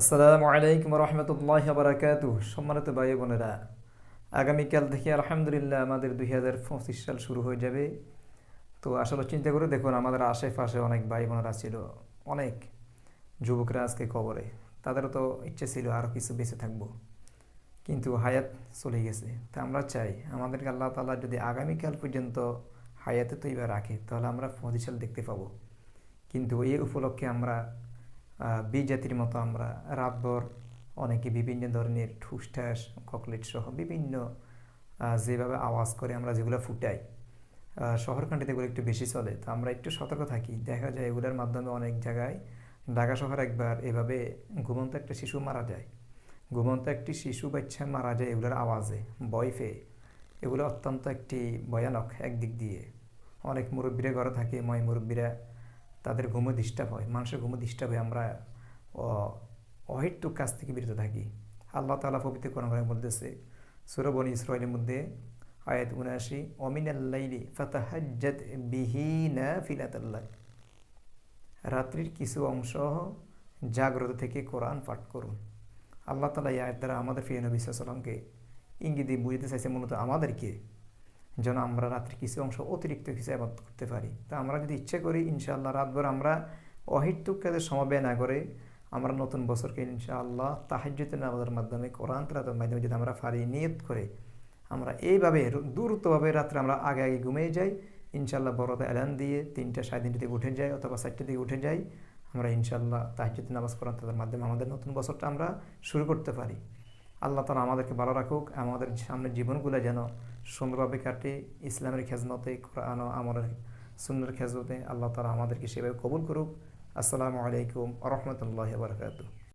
আসসালামু আলাইকুম রহমতুল্লাহ বারাকাতু সম্মানিত ভাই বোনেরা, আগামীকাল থেকে আলহামদুলিল্লাহ আমাদের দুই হাজার পঁচিশ সাল শুরু হয়ে যাবে। তো আসলে চিন্তা করে দেখুন, আমাদের আশেপাশে অনেক ভাই বোনেরা ছিল, অনেক যুবকরা আজকে কবরে। তাদেরও তো ইচ্ছে ছিল আরও কিছু বেঁচে থাকব। কিন্তু হায়াত চলে গেছে। তা আমরা চাই, আমাদেরকে আল্লাহ তালা যদি আগামীকাল পর্যন্ত হায়াতে তৈবা রাখে, তাহলে আমরা পঁচিশ সাল দেখতে পাবো। কিন্তু এই উপলক্ষে আমরা বিজাতির মতো আমরা রাতভর অনেকে বিভিন্ন ধরনের ঠুসঠাস ককলেট সহ বিভিন্ন যেভাবে আওয়াজ করে আমরা যেগুলো ফুটাই শহরকান্ডিতে এগুলো একটু বেশি চলে। তো আমরা একটু সতর্ক থাকি। দেখা যায় এগুলোর মাধ্যমে অনেক জায়গায় ঢাকা শহর একবার এভাবে ঘুমন্ত একটা শিশু মারা যায়। ঘুমন্ত একটি শিশু বাচ্চা মারা যায় এগুলোর আওয়াজে, ভয় পেয়ে। এগুলো অত্যন্ত একটি ভয়ানক একদিক দিয়ে। অনেক মুরব্বীরা ঘরে থাকে ময় মুরব্বীরা তাদের ঘুমো ডিস্টার্ব হয়, মানুষের ঘুমো ডিস্টার্ব হয়। আমরা অহেতুক কাজ থেকে বিরত থাকি। আল্লাহ তালা পবিত্র কোরআন বলতেছে সুরবনি ইসরায়েলের মধ্যে আয়াত উনআশি অমিনাল্লাইলি ফাতাহাজ্জাত বিহি ফিলাতাল্লাহ রাত্রির কিছু অংশ জাগ্রত থেকে কোরআন পাঠ করুন। আল্লাহ তালা এই দ্বারা আমাদের ফিরে নবী ইঙ্গিত দিয়ে বুঝতে চাইছে, মূলত আমাদেরকে যেন আমরা রাত্রি কিছু অংশ অতিরিক্ত কিছু আবাদ করতে পারি। তা আমরা যদি ইচ্ছে করি, ইনশাআল্লাহ রাতভর আমরা অহিতুক কাজের সমবায় না করে আমরা নতুন বছরকে ইনশাআল্লাহ তাহাজ্যতে নামাজের মাধ্যমে কোরআন তেলাওয়াতের মাধ্যমে যদি আমরা ফারি নিয়ত করে আমরা এইভাবে দ্রুতভাবে রাত্রে আমরা আগে আগে ঘুমিয়ে যাই, ইনশাআল্লাহ বড়দের অ্যালার্ম দিয়ে তিনটা সাড়ে তিনটে থেকে উঠে যাই অথবা চারটে দিকে উঠে যাই, আমরা ইনশাআল্লাহ তাহাজ্যতে নামাজ কোরআন তাদের মাধ্যমে আমাদের নতুন বছরটা আমরা শুরু করতে পারি। আল্লাহ তালা আমাদেরকে ভালো রাখুক, আমাদের সামনের জীবনগুলো যেন সুন্দরভাবে কাটে। ইসলামের খেজমতে, কোরআন আমার সুন্দর খেজমতে আল্লাহ তালা আমাদেরকে সেভাবে কবুল করুক। আসসালামু আলাইকুম রহমতুল্লাহ বারকাতু